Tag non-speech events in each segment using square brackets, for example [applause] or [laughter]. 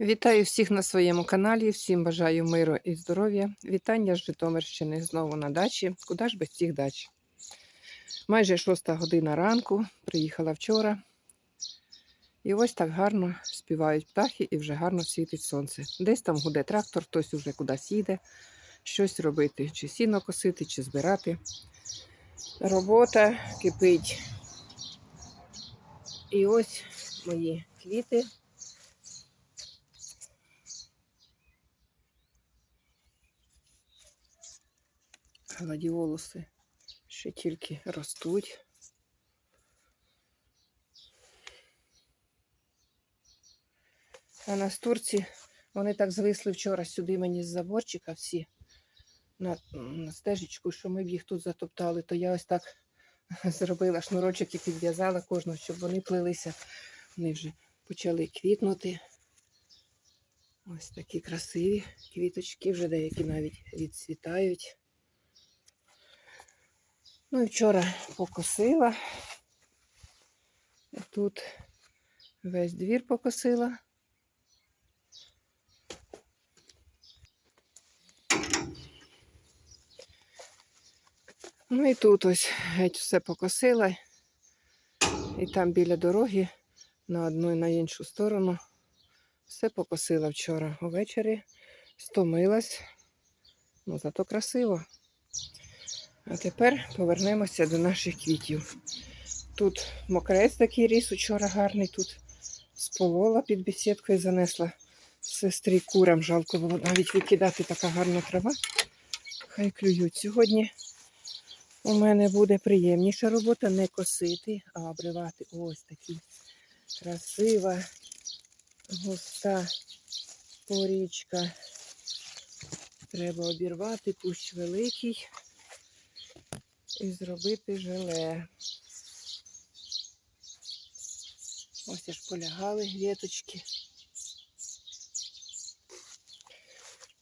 Вітаю всіх на своєму каналі. Всім бажаю миру і здоров'я. Вітання з Житомирщини знову на дачі. Куди ж без цих дач? Майже шоста година ранку. Приїхала вчора. І ось так гарно співають птахи і вже гарно світить сонце. Десь там гуде трактор, хтось уже кудись їде, щось робити, чи сіно косити, чи збирати. Робота кипить. І ось мої квіти. Гладіолуси ще тільки ростуть. А настурці вони так звисли вчора сюди мені з заборчика всі на, на стежечку, що ми б їх тут затоптали, то я ось так [laughs] зробила шнурочок і підв'язала кожного, щоб вони плелися. Вони вже почали квітнути. Ось такі красиві квіточки, вже деякі навіть відцвітають. Ну і вчора покосила. Тут весь двір покосила. Ну і тут ось геть все покосила. І там біля дороги на одну і на іншу сторону все покосила вчора увечері, стомилась, ну зато красиво. А тепер повернемося до наших квітів. Тут мокрець такий ріс, учора гарний, тут сполола під бесідкою занесла сестрі курам. Жалко було навіть викидати така гарна трава. Хай клюють. Сьогодні у мене буде приємніша робота не косити, а обривати ось такі красива, густа порічка. Треба обірвати, кущ великий і зробити желе. Ось аж полягали віточки.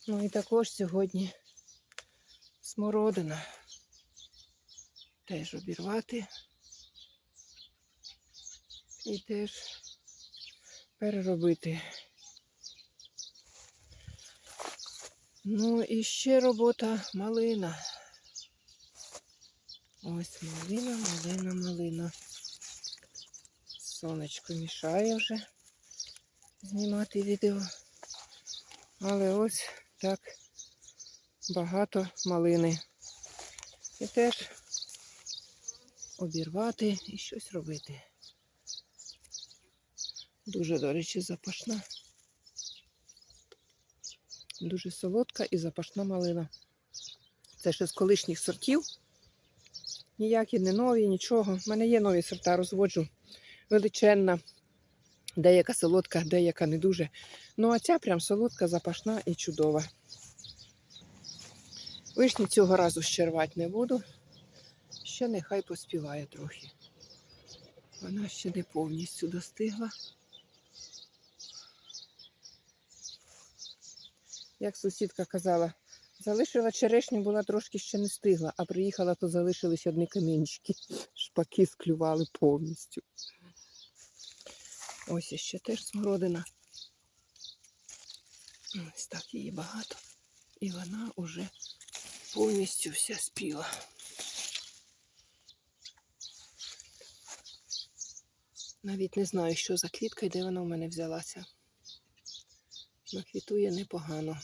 Ну і також сьогодні смородина. Теж обірвати і теж переробити. Ну і ще робота малина. Ось малина, малина, малина. Сонечко мішає вже знімати відео. Але ось так багато малини. І теж обірвати і щось робити. Дуже, до речі, запашна. Дуже солодка і запашна малина. Це ще з колишніх сортів. Ніякі не нові, нічого. У мене є нові сорта, розводжу. Величенна, деяка солодка, деяка не дуже. Ну, а ця прям солодка, запашна і чудова. Вишні цього разу ще рвати не буду. Ще нехай поспіває трохи. Вона ще не повністю достигла. Як сусідка казала, залишила черешню, була трошки ще не стигла, а приїхала, то залишились одні камінчики. [laughs] Шпаки склювали повністю. Ось іще теж смородина. Ось так її багато. І вона вже повністю вся спіла. Навіть не знаю, що за квітка і де вона в мене взялася. Наквітує непогано.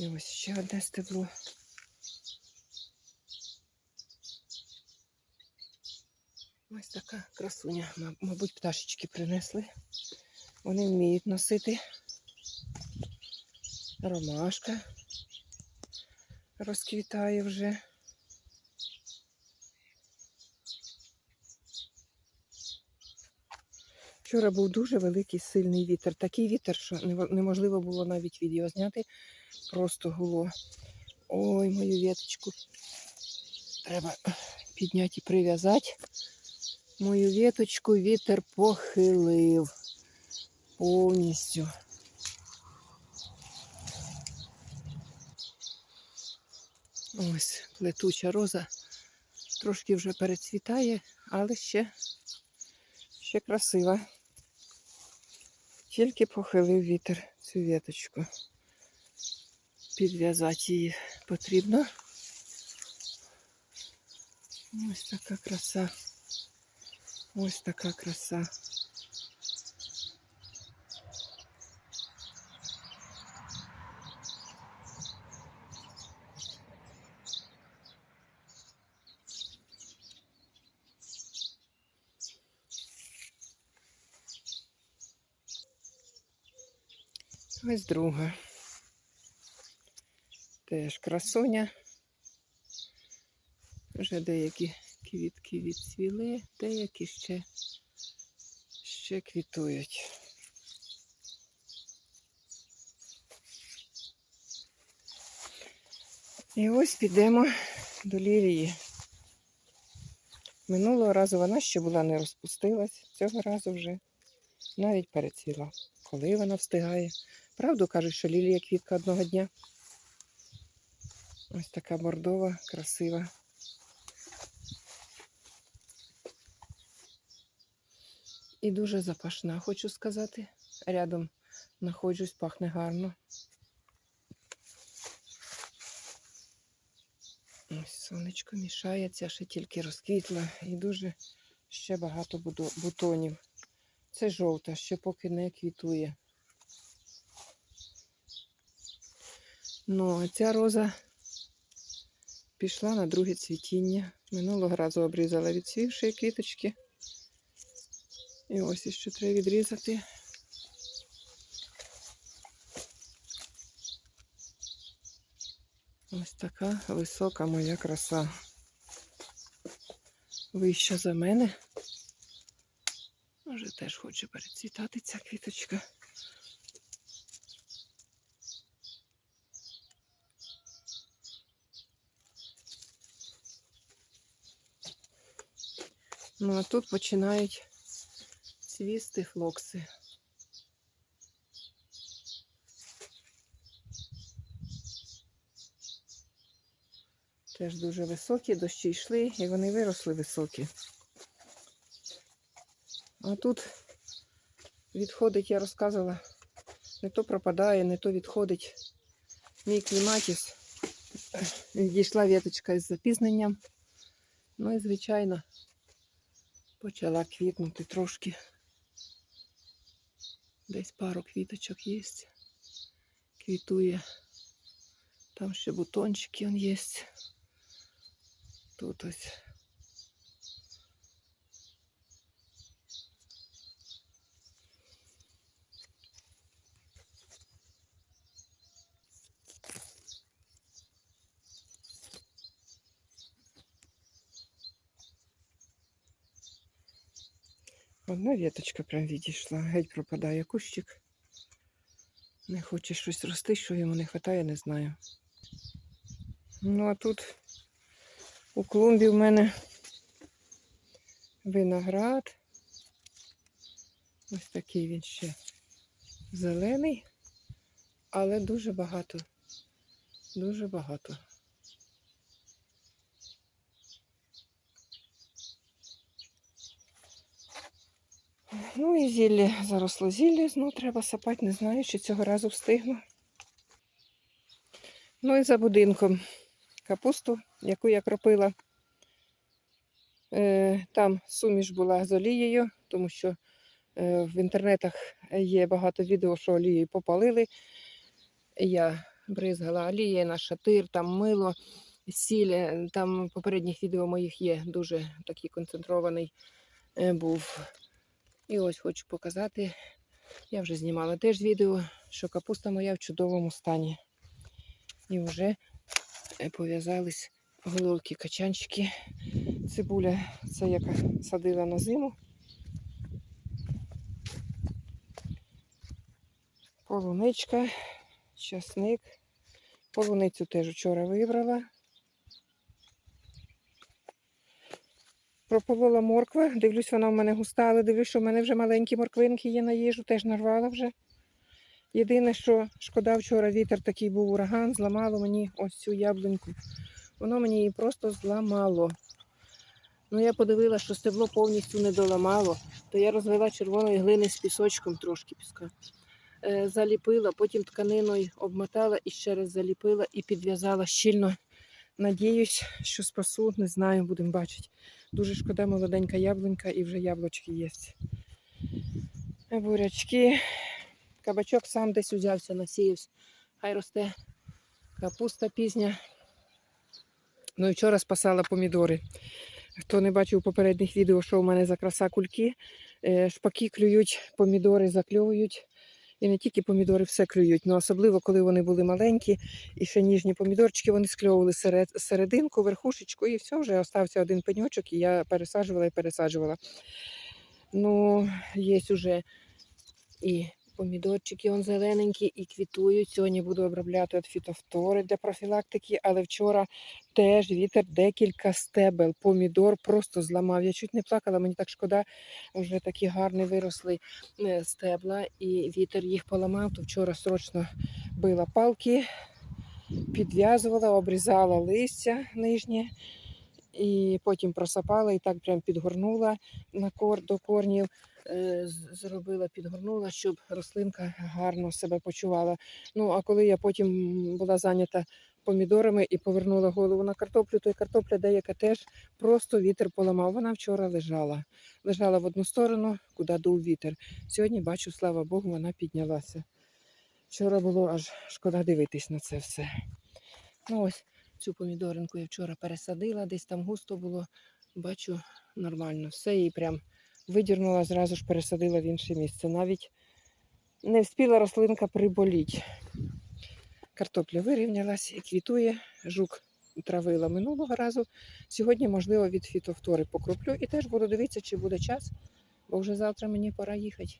І ось ще одне стебло. Ось така красуня. Мабуть, пташечки принесли. Вони вміють носити. Ромашка розквітає вже. Вчора був дуже великий сильний вітер. Такий вітер, що неможливо було навіть відео зняти. Просто гуло. Ой, мою віточку. Треба підняти і прив'язати. Мою віточку вітер похилив повністю. Ось плетуча роза трошки вже перецвітає, але ще Ще красива. Тільки похилив вітер цю віточку. Підв'язати її потрібно. Ось така краса. Ось така краса. Ось друга. Теж красуня. Вже деякі квітки відцвіли, деякі ще, ще квітують. І ось підемо до лілії. Минулого разу вона ще була не розпустилась, цього разу вже навіть перецвіла. Коли вона встигає. Правду кажуть, що лілія квітка одного дня. Ось така бордова, красива. І дуже запашна, хочу сказати. Рядом знаходжусь, пахне гарно. Ось сонечко мішає, ця ще тільки розквітла і дуже ще багато бутонів. Це жовта, ще поки не квітує. Ну, а ця роза пішла на друге цвітіння. Минулого разу обрізала відцвівші квіточки. І ось іще треба відрізати. Ось така висока моя краса. Вища за мене. Може теж хоче перецвітати ця квіточка. Ну а тут починають цвісти флокси. Теж дуже високі, дощі йшли і вони виросли високі. А тут відходить, я розказувала, не то пропадає, не то відходить мій кліматіс. Відійшла віточка із запізненням. Ну і, звичайно, почала квітнути трошки. Десь пару квіточок є. Квітує. Там ще бутончики он є. Тут ось. Одна віточка прям відійшла, геть пропадає кущик. Не хоче щось рости, що йому не вистачає, не знаю. Ну а тут у клумбі в мене виноград. Ось такий він ще зелений, але дуже багато. Дуже багато. Ну і зілля заросло зілля, знову треба сапати, не знаю, чи цього разу встигну. Ну і за будинком капусту, яку я кропила. Е, Там суміш була з олією, тому що е, в інтернетах є багато відео, що олією попалили. Я бризгала олією на шатир, там мило, сіль. Е, Там попередніх відео моїх є дуже такий концентрований був. І ось хочу показати. Я вже знімала теж відео, що капуста моя в чудовому стані. І вже е, пов'язались головки качанчики. Цибуля, це яка садила на зиму. Полуничка, часник. Полуницю теж вчора вибрала. Прополола морква. Дивлюсь, вона в мене густа, але дивлюсь, що в мене вже маленькі морквинки є на їжу, теж нарвала вже. Єдине, що шкода, вчора вітер такий був ураган, зламало мені ось цю яблуньку. Воно мені її просто зламало. Ну я подивилася, що стебло повністю не доламало, то я розвела червоної глини з пісочком трошки піска. Е, заліпила, потім тканиною обмотала і ще раз заліпила і підв'язала щільно. Надіюсь, що спасу, не знаю, будемо бачити. Дуже шкода, молоденька яблунька і вже яблучки є. Бурячки. Кабачок сам десь узявся, насіявся. Хай росте. Капуста пізня. Ну і вчора спасала помідори. Хто не бачив попередніх відео, що у мене за краса кульки, е, шпаки клюють, помідори закльовують. І не тільки помідори все клюють, але особливо, коли вони були маленькі і ще ніжні помідорчики, вони скльовували серед, серединку, верхушечку, і все, вже остався один пеньочок, і я пересаджувала і пересаджувала. Ну, є вже і помідорчики, он зелененькі, і квітують. Сьогодні буду обробляти від фітофтори для профілактики, але вчора теж вітер декілька стебел. Помідор просто зламав. Я чуть не плакала, мені так шкода, вже такі гарні виросли е, стебла, і вітер їх поламав, то вчора срочно била палки, підв'язувала, обрізала листя нижнє. І потім просапала і так прям підгорнула на кор, до корнів, зробила, підгорнула, щоб рослинка гарно себе почувала. Ну, а коли я потім була зайнята помідорами і повернула голову на картоплю, то й картопля деяка теж просто вітер поламав. Вона вчора лежала. Лежала в одну сторону, куди дув вітер. Сьогодні бачу, слава Богу, вона піднялася. Вчора було аж шкода дивитись на це все. Ну ось цю помідоринку я вчора пересадила, десь там густо було. Бачу, нормально. Все її прям видірнула, зразу ж пересадила в інше місце. Навіть не встигла рослинка приболіть. Картопля вирівнялась і квітує. Жук травила минулого разу. Сьогодні, можливо, від фітовтори покроплю і теж буду дивитися, чи буде час, бо вже завтра мені пора їхати.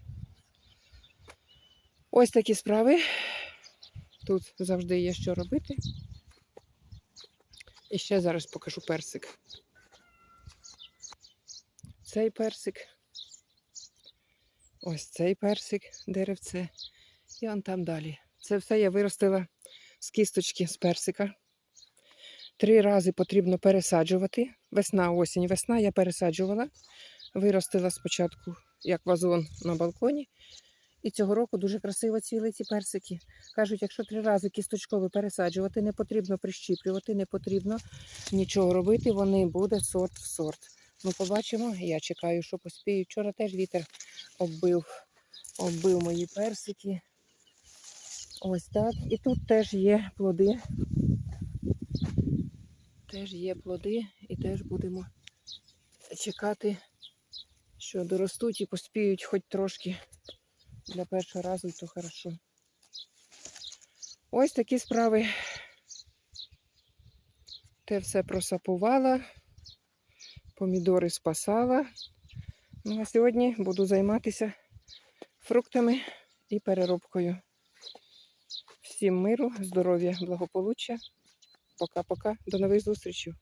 Ось такі справи. Тут завжди є що робити. І ще зараз покажу персик. Цей персик. Ось цей персик, деревце. І он там далі. Це все я виростила з кісточки з персика. Три рази потрібно пересаджувати. Весна, осінь, весна я пересаджувала. Виростила спочатку як вазон на балконі. І цього року дуже красиво цвіли ці персики. Кажуть, якщо три рази кісточкові пересаджувати, не потрібно прищіплювати, не потрібно нічого робити, вони буде сорт в сорт. Ну, побачимо. Я чекаю, що поспію. Вчора теж вітер оббив, оббив мої персики. Ось так. І тут теж є плоди. Теж є плоди і теж будемо чекати, що доростуть і поспіють хоч трошки для першого разу, то хорошо. Ось такі справи. Те все просапувала, помідори спасала. Ну а сьогодні буду займатися фруктами і переробкою. Всім миру, здоров'я, благополуччя. Пока-пока. До нових зустрічей.